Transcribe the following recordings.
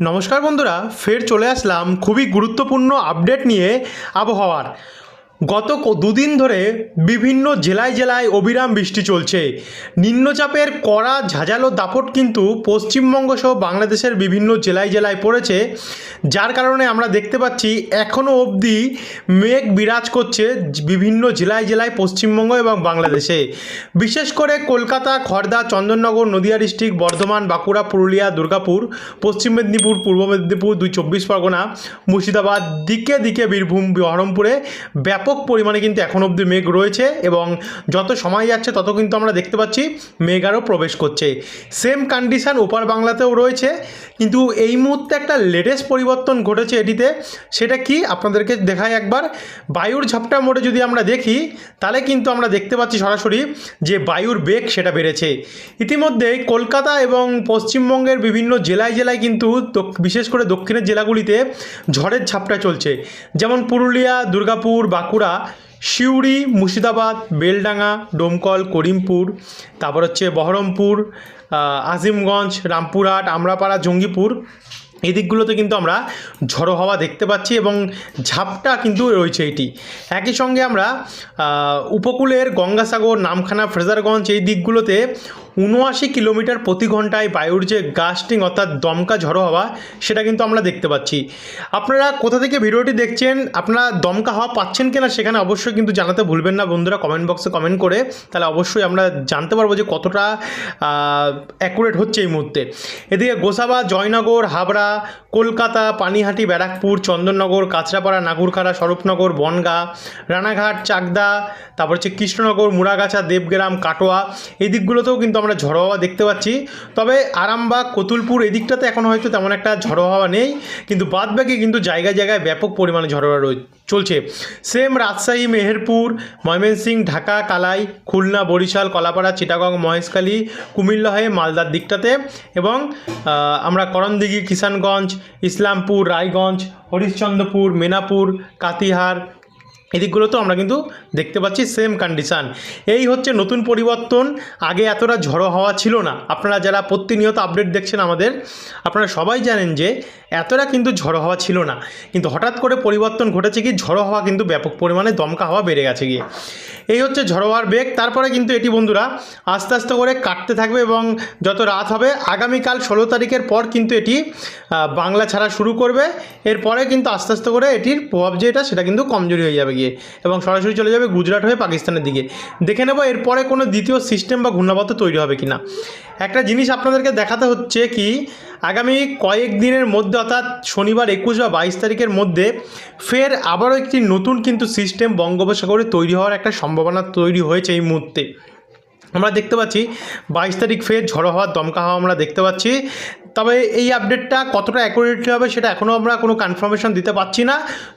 নমস্কার বন্ধুরা ফের চলে আসলাম খুবই গুরুত্বপূর্ণ আপডেট নিয়ে আবহাওয়ার। গত দুদিন ধরে বিভিন্ন জেলায় জেলায় অবিরাম বৃষ্টি চলছে। নিম্নচাপের কড়া ঝাঁঝালো দাপট কিন্তু পশ্চিমবঙ্গ সহ বাংলাদেশের বিভিন্ন জেলায় জেলায় পড়েছে। যার কারণে আমরা দেখতে পাচ্ছি এখনও অবধি মেঘ বিরাজ করছে বিভিন্ন জেলায় জেলায় পশ্চিমবঙ্গ এবং বাংলাদেশে। বিশেষ করে কলকাতা খড়দা চন্দননগর, নদিয়া ডিস্ট্রিক্ট, বর্ধমান, বাঁকুড়া, পুরুলিয়া, দুর্গাপুর, পশ্চিম মেদিনীপুর, পূর্ব মেদিনীপুর, দুই চব্বিশ পরগনা, মুর্শিদাবাদ, দিকে দিকে বীরভূম, বহরমপুরে ব্যাপক পরিমাণে কিন্তু এখন অবধি মেঘ রয়েছে এবং যত সময় যাচ্ছে তত কিন্তু আমরা দেখতে পাচ্ছি মেঘ আরও প্রবেশ করছে। সেম কন্ডিশান ওপার বাংলাতেও রয়েছে। কিন্তু এই মুহূর্তে একটা লেটেস্ট পরিবর্তন ঘটেছে এটিতে। সেটা কি? আপনাদেরকে দেখায় একবার। বায়ুর ঝাপটা মোড়ে যদি আমরা দেখি, তাহলে কিন্তু আমরা দেখতে পাচ্ছি সরাসরি যে বায়ুর বেগ সেটা বেড়েছে। ইতিমধ্যে কলকাতা এবং পশ্চিমবঙ্গের বিভিন্ন জেলায় জেলায় কিন্তু বিশেষ করে দক্ষিণের জেলাগুলিতে ঝড়ের ঝাপটা চলছে। যেমন পুরুলিয়া, দুর্গাপুর, বাঁকুড়া সিউড়ি, মুর্শিদাবাদ, বেলডাঙ্গা, ডোমকল, করিমপুর, তারপর হচ্ছে বহরমপুর আজিমগঞ্জ, রামপুরহাট, আমরাপাড়া, জঙ্গিপুর। এই দিকগুলোতে কিন্তু আমরা ঝড়ো হাওয়া দেখতে পাচ্ছি এবং ঝাপটা কিন্তু রয়েছে এটি। একই সঙ্গে আমরা উপকূলের গঙ্গাসাগর, নামখানা, ফ্রেজারগঞ্জ এই দিকগুলোতে উনআশি কিলোমিটার প্রতি ঘন্টায় বায়ুর যে গাস্টিং অর্থাৎ দমকা ঝড়ো হাওয়া, সেটা কিন্তু আমরা দেখতে পাচ্ছি। আপনারা কোথা থেকে ভিডিওটি দেখছেন, আপনারা দমকা হওয়া পাচ্ছেন কিনা সেখানে অবশ্যই কিন্তু জানাতে ভুলবেন না বন্ধুরা কমেন্ট বক্সে কমেন্ট করে তাহলে অবশ্যই আমরা জানতে পারব যে কতটা অ্যাকুরেট হচ্ছে এই মুহূর্তে। এদিকে গোসাবা, জয়নগর, হাবড়া, কলকাতা, পানিহাটি, ব্যারাকপুর, চন্দননগর, কাঁচরাপাড়া, নাগুরখাড়া, স্বরূপনগর, বনগা, রানাঘাট, চাকদা, তারপর হচ্ছে কৃষ্ণনগর, মুড়াগাছা, দেবগ্রাম, কাটোয়া, এই দিকগুলোতেও কিন্তু আমরা ঝড়ো হাওয়া দেখতে পাচ্ছি। তবে আরামবাগ, কতুলপুর এদিকটাতে দিকটাতে এখন হয়তো তেমন একটা ঝড়ো হাওয়া নেই। কিন্তু বাদবাকি কিন্তু জায়গায় জায়গায় ব্যাপক পরিমাণে ঝড়ো হাওয়া চলছে। সেম রাজশাহী, মেহেরপুর ময়মনসিং ঢাকা, কালাই, খুলনা, বরিশাল, কলাপাড়া, চিটাগং, মহেশখালী, কুমিল্লা হয়ে মালদার দিকটাতে এবং আমরা করণদিঘি, কিষানগঞ্জ, ইসলামপুর, রায়গঞ্জ, হরিশ্চন্দ্রপুর, মেনাপুর, কাতিহার এদিকগুলোতেও আমরা কিন্তু দেখতে পাচ্ছি সেম কন্ডিশান এই হচ্ছে নতুন পরিবর্তন। আগে এতটা ঝড়ো হওয়া ছিল না। আপনারা যারা প্রতিনিয়ত আপডেট দেখছেন আমাদের, আপনারা সবাই জানেন যে এতটা কিন্তু ঝড়ো হওয়া ছিল না। কিন্তু হঠাৎ করে পরিবর্তন ঘটেছে কি? ঝড়ো হওয়া কিন্তু ব্যাপক পরিমাণে দমকা হওয়া বেড়ে গেছে গিয়ে। এই হচ্ছে ঝড়োয়ার বেগ। তারপরে কিন্তু এটি বন্ধুরা আস্তে আস্তে করে কাটতে থাকবে এবং যত রাত হবে, আগামীকাল ষোলো তারিখের পর কিন্তু এটি বাংলা ছাড়া শুরু করবে। এরপরে কিন্তু আস্তে আস্তে করে এটির প্রভাব যেটা, সেটা কিন্তু কমজোরি হয়ে যাবে গিয়ে এবং সরাসরি চলে যাবে গুজরাট হয়ে পাকিস্তানের দিকে। দেখে নেব এরপরে কোনো দ্বিতীয় সিস্টেম বা ঘূর্ণাবর্ত তৈরি হবে কি না একটা জিনিস আপনাদেরকে দেখাতে হচ্ছে কি, আগামী কয়েক দিনের মধ্যে অর্থাৎ শনিবার একুশ বা বাইশ তারিখের মধ্যে ফের আবারও একটি নতুন কিন্তু সিস্টেম বঙ্গোপসাগরে তৈরি হওয়ার একটা সম্ভাবনা তৈরি হয়েছে এই মুহূর্তে। আমরা দেখতে পাচ্ছি বাইশ তারিখ ফের ঝড়ো হওয়ার দমকা হওয়া আমরা দেখতে পাচ্ছি। তবে এই আপডেটটা কতটা অ্যাকুরেটলি হবে সেটা এখনও আমরা কোনো কনফার্মেশন দিতে পারছি না।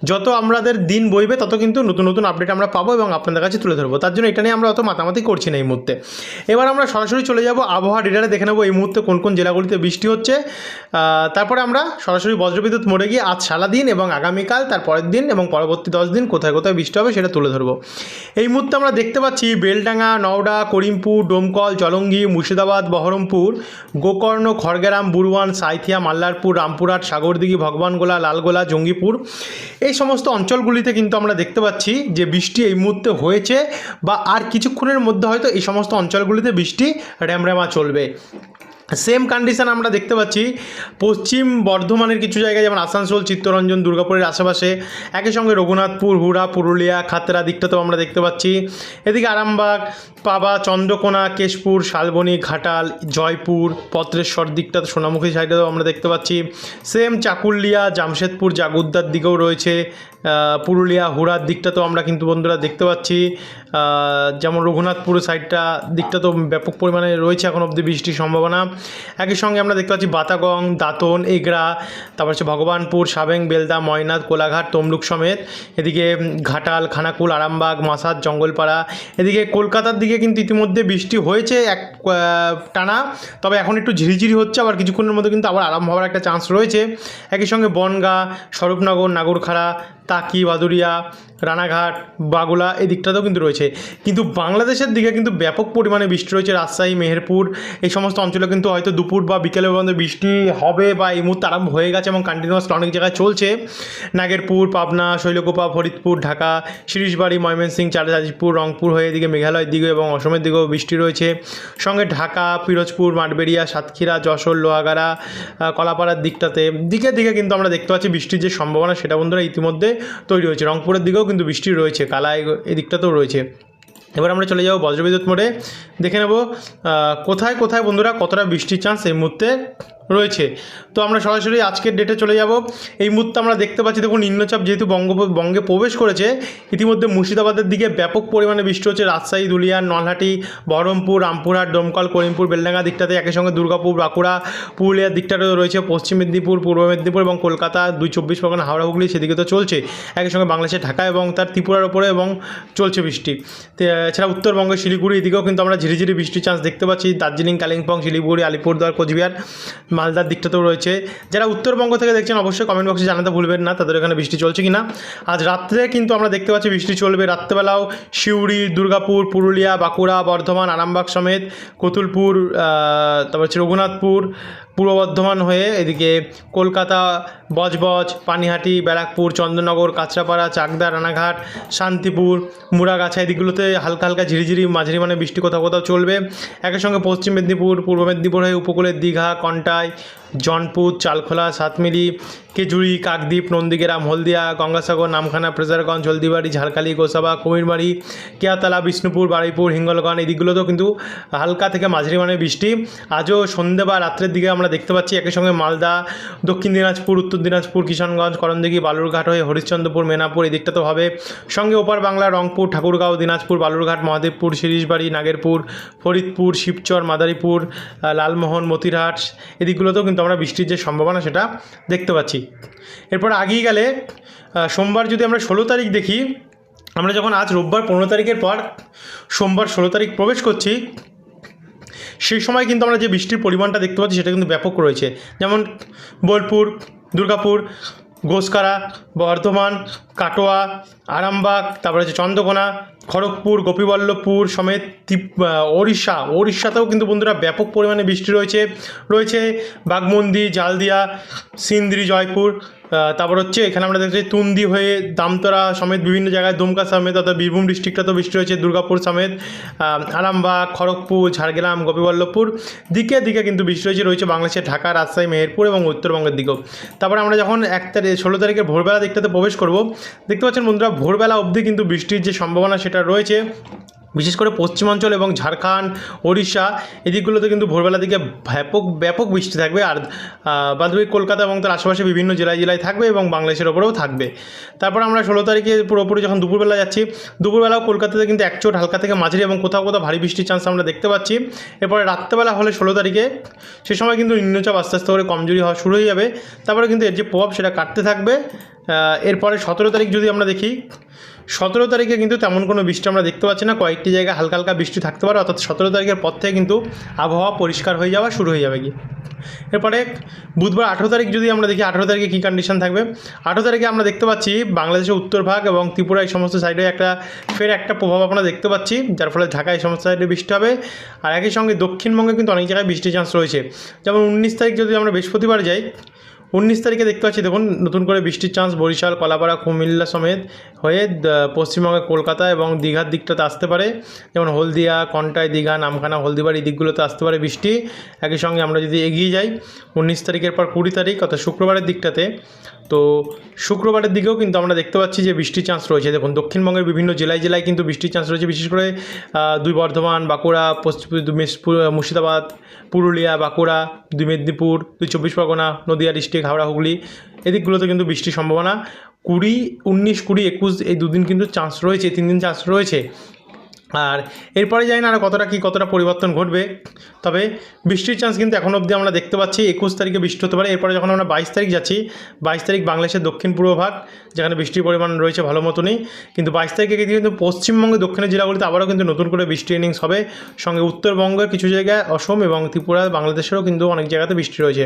যত আমাদের দিন বইবে, তত কিন্তু নতুন নতুন আপডেট আমরা পাবো এবং আপনাদের কাছে তুলে ধরবো। তার জন্য এটা নিয়ে আমরা অত মাতামাতি করছি না এই মুহূর্তে। এবার আমরা সরাসরি চলে যাব আবহাওয়া রিডারে দেখে নেব এই মুহূর্তে কোন কোন জেলাগুলিতে বৃষ্টি হচ্ছে। তারপরে আমরা সরাসরি বজ্রবিদ্যুৎ মোড়ে গিয়ে আজ সারাদিন এবং আগামীকাল, তার পরের দিন এবং পরবর্তী দশ দিন কোথায় কোথায় বৃষ্টি হবে সেটা তুলে ধরবো। এই মুহূর্তে আমরা দেখতে পাচ্ছি বেলডাঙ্গা, নওডা, করিমপুর, ডোমকল, জলঙ্গি, মুর্শিদাবাদ, বহরমপুর, গোকর্ণ, খড়গ্রাম বুরওয়ান সাইথিয়া, মাল্লারপুর, রামপুরহাট, সাগরদিঘি, ভগবানগোলা, লালগোলা, জঙ্গিপুর এই সমস্ত অঞ্চলগুলিতে কিন্তু আমরা দেখতে পাচ্ছি যে বৃষ্টি এই মুহূর্তে হয়েছে বা আর কিছুক্ষণের মধ্যে হয়তো এই সমস্ত অঞ্চলগুলিতে বৃষ্টি র্যামর্যামা চলবে। সেম কন্ডিশন আমরা দেখতে পাচ্ছি। পশ্চিম বর্ধমানের কিছু জায়গায়, যেমন আসানসোল, চিত্তরঞ্জন, দুর্গাপুরের আশেপাশে। একই সঙ্গে রঘুনাথপুর, হুড়া, পুরুলিয়া, খাতরা দিকটাতেও আমরা দেখতে পাচ্ছি। এদিকে আরামবাগ, পাবা, চন্দ্রকোনা, কেশপুর, শালবনী, ঘাটাল, জয়পুর, পত্রেশ্বর দিকটা সোনামুখী সাইডেও আমরা দেখতে পাচ্ছি। সেম চাকুলিয়া, জামশেদপুর, জাগুদ্দার দিকেও রয়েছে। পুরুলিয়া, হুড়ার দিকটাতেও আমরা কিন্তু বন্ধুরা দেখতে পাচ্ছি। যেমন রঘুনাথপুর সাইডটা দিকটা তো ব্যাপক পরিমাণে রয়েছে এখন অবধি বৃষ্টির সম্ভাবনা। একই সঙ্গে আমরা দেখতে পাচ্ছি বাতাগং, দাঁতন, এগরা, তারপর হচ্ছে ভগবানপুর, সাবেং, বেলদা ময়নাথ কোলাঘাট, তমলুক সমেত। এদিকে ঘাটাল, খানাকুল, আরামবাগ, মাসাদ, জঙ্গলপাড়া। এদিকে কলকাতার দিকে কিন্তু ইতিমধ্যে বৃষ্টি হয়েছে এক টানা। তবে এখন একটু ঝিরিঝিরি হচ্ছে, আবার কিছুক্ষণের মধ্যে কিন্তু আবার আরাম হওয়ার একটা চান্স রয়েছে। একই সঙ্গে বনগা, স্বরূপনগর, নাগরখাড়া তাকি বাদুরিয়া রানাঘাট, বাগুলা এই দিকটাতেও কিন্তু রয়েছে। কিন্তু বাংলাদেশের দিকে কিন্তু ব্যাপক পরিমাণে বৃষ্টি রয়েছে। রাজশাহী, মেহেরপুর এই সমস্ত অঞ্চলে কিন্তু হয়তো দুপুর বা বিকেলের পর্যন্ত বৃষ্টি হবে বা এই মুহূর্তে আরম্ভ হয়ে গেছে এবং কন্টিনিউয়াস অনেক জায়গায় চলছে। নাগেরপুর, পাবনা, শৈলকুপা, ফরিদপুর, ঢাকা শিরিশবাড়ি ময়মনসিংহ চারজাজপুর রংপুর হয়ে এদিকে মেঘালয়ের দিকে এবং অসমের দিকেও বৃষ্টি রয়েছে। সঙ্গে ঢাকা, পিরোজপুর, মাঠবেড়িয়া, সাতক্ষীরা, যশোর, লোহাগাড়া কলাপাড়ার দিকটাতে। দিকে দিকে কিন্তু আমরা দেখতে পাচ্ছি বৃষ্টির যে সম্ভাবনা, সেটা বন্ধুরা ইতিমধ্যে তৈরি হয়েছে। রংপুরের দিকেও কিন্তু বৃষ্টি রয়েছে, কালাই এই দিকটাতেও রয়েছে। এবার আমরা চলে যাব বজ্রবিদ্যুৎ মোড়ে। দেখে নেব কোথায় কোথায় বন্ধুরা কতটা বৃষ্টির চান্স এই মুহূর্তে রয়েছে। তো আমরা সরাসরি আজকের ডেটে চলে যাব। এই মুহূর্তে আমরা দেখতে পাচ্ছি, দেখুন, নিম্নচাপ যেহেতু বঙ্গ, বঙ্গে প্রবেশ করেছে, ইতিমধ্যে মুর্শিদাবাদের দিকে ব্যাপক পরিমাণে বৃষ্টি হচ্ছে। রাজশাহী দুলিয়ান নলহাটি, বহরমপুর, রামপুরহাট ডোমকল করিমপুর, বেলডাঙ্গা দিকটাতে একই সঙ্গে দুর্গাপুর, বাঁকুড়া, পুরুলিয়ার দিকটাতেও রয়েছে। পশ্চিম মেদিনীপুর, পূর্ব মেদিনীপুর এবং কলকাতা, দুই চব্বিশ পরগনা, হাওড়া, হুগলি সেদিকে তো চলছে। একই সঙ্গে বাংলাদেশের ঢাকা এবং তার ত্রিপুরার ওপরে এবং চলছে বৃষ্টি। এছাড়া উত্তরবঙ্গের শিলিগুড়ি এদিকেও কিন্তু আমরা ঝিরিঝিরি বৃষ্টির চান্স দেখতে পাচ্ছি। দার্জিলিং, কালিম্পং, শিলিগুড়ি, আলিপুরদুয়ার, কোচবিহার মালদার দিকটাতেও রয়েছে। যারা উত্তরবঙ্গ থেকে দেখছেন, অবশ্যই কমেন্ট বক্সে জানাতে ভুলবেন না, তাদের এখানে বৃষ্টি চলছে কি না আজ রাত্রে কিন্তু আমরা দেখতে পাচ্ছি বৃষ্টি চলবে রাত্রেবেলাও। সিউড়ি দুর্গাপুর, পুরুলিয়া, বাঁকুড়া, বর্ধমান, আরামবাগ সমেত, কতুলপুর তারপর হচ্ছে রঘুনাথপুর, পূর্ব বর্ধমান হয়ে এদিকে কলকাতা, বজবজ, পানিহাটি, ব্যারাকপুর চন্দননগর কাঁচরাপাড়া, চাকদা, রানাঘাট, শান্তিপুর মুরাগাছা এদিকগুলোতে হালকা হালকা ঝিরিঝিরি, মাঝারি মানে বৃষ্টি কোথাও কোথাও চলবে। একই সঙ্গে পশ্চিম মেদিনীপুর, পূর্ব মেদিনীপুর হয়ে উপকূলের দীঘা, কন্টাই যায় জনপুর, চালখোলা, সাতমিলি কেজুরি কাকদ্বীপ, নন্দীগ্রাম, হলদিয়া, গঙ্গাসাগর, নামখানা ফ্রেজারগঞ্জ হলদিবাড়ি ঝাড়খালি গোসাবা, কুমিরবাড়ি, কেয়াতলা, বিষ্ণুপুর, বারুইপুর হিঙ্গলগঞ্জ এই দিকগুলোতেও কিন্তু হালকা থেকে মাঝারি মানের বৃষ্টি। আজও সন্ধ্যে বা রাত্রের দিকে আমরা দেখতে পাচ্ছি একই সঙ্গে মালদা, দক্ষিণ দিনাজপুর, উত্তর দিনাজপুর, কিষানগঞ্জ, করণদিঘি, বালুরঘাট হয়ে হরিশ্চন্দ্রপুর, মেনাপুর এই দিকটা তো হবে। সঙ্গে ওপার বাংলা, রংপুর, ঠাকুরগাঁও, দিনাজপুর, বালুরঘাট, মহাদেবপুর শিরিশবাড়ি নাগেরপুর, ফরিদপুর, শিবচর, মাদারীপুর লালমোহন, মতিরহাট এদিকগুলোতেও কিন্তু আমরা বৃষ্টির যে সম্ভাবনা সেটা দেখতে পাচ্ছি। এরপর আগেই গেলে সোমবার যদি আমরা ষোলো তারিখ দেখি, আমরা যখন আজ রোববার পনেরো তারিখের পর সোমবার ষোলো তারিখ প্রবেশ করছি, সেই সময় কিন্তু আমরা যে বৃষ্টির পরিমাণটা দেখতে পাচ্ছি সেটা কিন্তু ব্যাপক রয়েছে। যেমন বোলপুর, দুর্গাপুর গোসকারা বর্ধমান, কাটোয়া, আরামবাগ, তারপরে হচ্ছে চন্দ্রকোনা খড়গপুর, গোপীবল্লভপুর সমেত ওড়িশা, ওড়িশাতেও কিন্তু বন্ধুরা ব্যাপক পরিমাণে বৃষ্টি রয়েছে। রয়েছে বাগমন্দি জালদিয়া, সিন্দ্রি, জয়পুর। তারপর হচ্ছে এখানে আমরা দেখছি তুন্দি হয়ে দামতরা সমেত বিভিন্ন জায়গায় দুমকা সমেত অর্থাৎ বীরভূম ডিস্ট্রিক্টটা তো বৃষ্টি রয়েছে, দুর্গাপুর সমেত আরামবাগ খড়গপুর, ঝাড়গ্রাম, গোপীবল্লভপুর। দিকে দিকে কিন্তু বৃষ্টি রয়েছে রয়েছে বাংলাদেশের ঢাকা, রাজশাহী, মেহেরপুর এবং উত্তরবঙ্গের দিকেও। তারপরে আমরা যখন এক তারিখ ষোলো তারিখের ভোরবেলা দিকটাতে প্রবেশ করব, দেখতে পাচ্ছেন বন্ধুরা, ভোরবেলা অবধি কিন্তু বৃষ্টির যে সম্ভাবনা সেটা রয়েছে। বিশেষ করে পশ্চিমাঞ্চল এবং ঝাড়খণ্ড, ওড়িশা এদিকগুলোতে কিন্তু ভোরবেলা দিকে ব্যাপক ব্যাপক বৃষ্টি থাকবে। আর বাদবাকি কলকাতা এবং তার আশেপাশে বিভিন্ন জেলায় জেলায় থাকবে এবং বাংলাদেশের ওপরেও থাকবে। তারপর আমরা ষোলো তারিখে পুরোপুরি যখন দুপুরবেলা যাচ্ছি, দুপুরবেলাও কলকাতাতে কিন্তু একচোট হালকা থেকে মাঝারি এবং কোথাও কোথাও ভারী বৃষ্টির চান্স আমরা দেখতে পাচ্ছি। এরপরে রাত্রেবেলা হলে ষোলো তারিখে সে সময় কিন্তু নিম্নচাপ আস্তে আস্তে করে কমজোরি হওয়া শুরু হয়ে যাবে। তারপরে কিন্তু এর যে প্রভাব সেটা কাটতে থাকবে। এরপরে সতেরো তারিখ যদি আমরা দেখি, সতেরো তারিখে কিন্তু তেমন কোনো বৃষ্টি আমরা দেখতে পাচ্ছি না। কয়েকটি জায়গায় হালকা হালকা বৃষ্টি থাকতে পারে। অর্থাৎ সতেরো তারিখের পর থেকে কিন্তু আবহাওয়া পরিষ্কার হয়ে যাওয়া শুরু হয়ে যাবে কি এরপরে বুধবার আঠেরো তারিখ যদি আমরা দেখি, আঠেরো তারিখে কী কন্ডিশন থাকবে? আঠেরো তারিখে আমরা দেখতে পাচ্ছি বাংলাদেশের উত্তর ভাগ এবং ত্রিপুরা এই সমস্ত সাইডে একটা ফের একটা প্রভাব আমরা দেখতে পাচ্ছি, যার ফলে ঢাকা এই সমস্ত সাইডে বৃষ্টি হবে। আর একই সঙ্গে দক্ষিণবঙ্গে কিন্তু অনেক জায়গায় বৃষ্টির চান্স রয়েছে। যেমন উনিশ তারিখ যদি আমরা বৃহস্পতিবার যাই উনিশ তারিখে দেখতে পাচ্ছি, দেখুন, নতুন করে বৃষ্টির চান্স বরিশাল, কলাপাড়া, কুমিল্লা সমেত হয়ে পশ্চিমবঙ্গে কলকাতা এবং দীঘার দিকটাতে আসতে পারে। যেমন হলদিয়া, কন্টাই, দীঘা, নামখানা, হলদিবাড়ি এই দিকগুলোতে আসতে পারে বৃষ্টি। একই সঙ্গে আমরা যদি এগিয়ে যাই, উনিশ তারিখের পর কুড়ি তারিখ, অর্থাৎ শুক্রবারের দিকটাতে, তো শুক্রবারের দিকেও কিন্তু আমরা দেখতে পাচ্ছি যে বৃষ্টির চান্স রয়েছে। দেখুন, দক্ষিণবঙ্গের বিভিন্ন জেলায় জেলায় কিন্তু বৃষ্টির চান্স রয়েছে, বিশেষ করে দুই বর্ধমান, বাঁকুড়া, পশ্চিম মুর্শিদাবাদ, পুরুলিয়া, বাঁকুড়া, দুই মেদিনীপুর, দুই চব্বিশ পরগনা, নদিয়া, ডিস্ট্রিক্ট হাওড়া হুগলি, এদিকগুলোতে কিন্তু বৃষ্টির সম্ভাবনা। কুড়ি, উনিশ, কুড়ি, একুশ, এই দুদিন কিন্তু চান্স রয়েছে, তিন দিন চান্স রয়েছে। আর এরপরে জানি না, আর কতটা কি কতটা পরিবর্তন ঘটবে, তবে বৃষ্টির চান্স কিন্তু এখন অবধি আমরা দেখতে পাচ্ছি, একুশ তারিখে বৃষ্টি হতে পারে, এরপরে যখন আমরা বাইশ তারিখ যাচ্ছি, বাইশ তারিখ বাংলাদেশের দক্ষিণ পূর্ব ভাগ, যেখানে বৃষ্টির পরিমাণ রয়েছে ভালো মতনই, কিন্তু বাইশ তারিখে কিন্তু পশ্চিমবঙ্গের দক্ষিণের জেলাগুলিতে আবারও কিন্তু নতুন করে বৃষ্টি ইনিংস হবে, সঙ্গে উত্তরবঙ্গের কিছু জায়গায় অসম এবং ত্রিপুরা বাংলাদেশেরও কিন্তু অনেক জায়গাতে বৃষ্টি রয়েছে।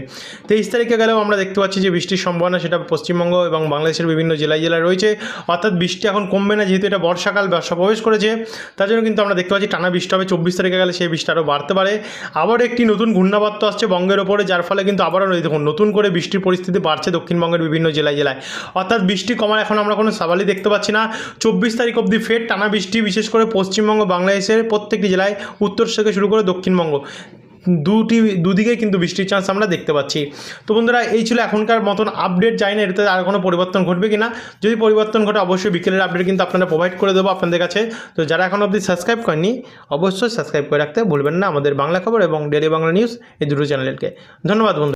তেইশ তারিখে গেলেও আমরা দেখতে পাচ্ছি যে বৃষ্টির সম্ভাবনা সেটা পশ্চিমবঙ্গ এবং বাংলাদেশের বিভিন্ন জেলায় জেলায় রয়েছে, অর্থাৎ বৃষ্টি এখন কমবে না, যেহেতু এটা বর্ষাকাল বর্ষা প্রবেশ করেছে, তার কিন্তু আমরা দেখতে পাচ্ছি টানা বৃষ্টি হবে। চব্বিশ তারিখে গেলে সেই বৃষ্টি আরও বাড়তে পারে। আবার একটি নতুন ঘূর্ণাবর্ত আসছে বঙ্গের ওপরে, যার ফলে কিন্তু আবারও দেখুন, নতুন করে বৃষ্টির পরিস্থিতি বাড়ছে দক্ষিণবঙ্গের বিভিন্ন জেলায় জেলায়। অর্থাৎ বৃষ্টি কমার এখন আমরা কোনো সাবালি দেখতে পাচ্ছি না। চব্বিশ তারিখ অবধি ফের টানা বৃষ্টি, বিশেষ করে পশ্চিমবঙ্গ, বাংলাদেশের প্রত্যেকটি জেলায়, উত্তর থেকে শুরু করে দক্ষিণবঙ্গ। দুটি দুদিকেই কিন্তু বৃষ্টির চান্স আমরা দেখতে পাচ্ছি। তো বন্ধুরা, এই ছিল এখনকার মতন আপডেট যাই না এটাতে আর কোনো পরিবর্তন ঘটবে কি না যদি পরিবর্তন ঘটে, অবশ্যই বিকেলের আপডেট কিন্তু আপনারা প্রোভাইড করে দেবো আপনাদের কাছে। তো যারা এখন অবধি সাবস্ক্রাইব করেনি অবশ্যই সাবস্ক্রাইব করে রাখতে ভুলবেন না আমাদের বাংলা খবর এবং ডেলি বাংলা নিউজ এই দুটো চ্যানেলকে ধন্যবাদ বন্ধু